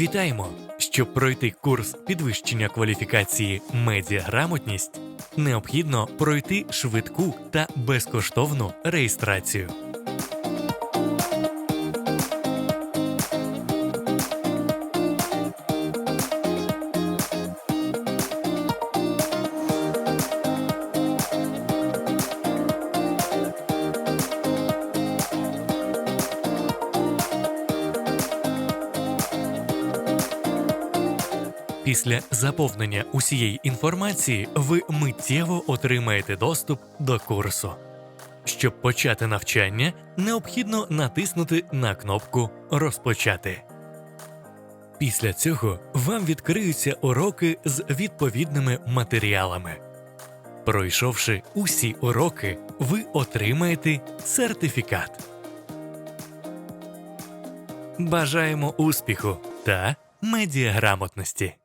Вітаємо! Щоб пройти курс підвищення кваліфікації медіаграмотність, необхідно пройти швидку та безкоштовну реєстрацію. Після заповнення усієї інформації ви миттєво отримаєте доступ до курсу. Щоб почати навчання, необхідно натиснути на кнопку Розпочати. Після цього вам відкриються уроки з відповідними матеріалами. Пройшовши усі уроки, ви отримаєте сертифікат. Бажаємо успіху та медіаграмотності!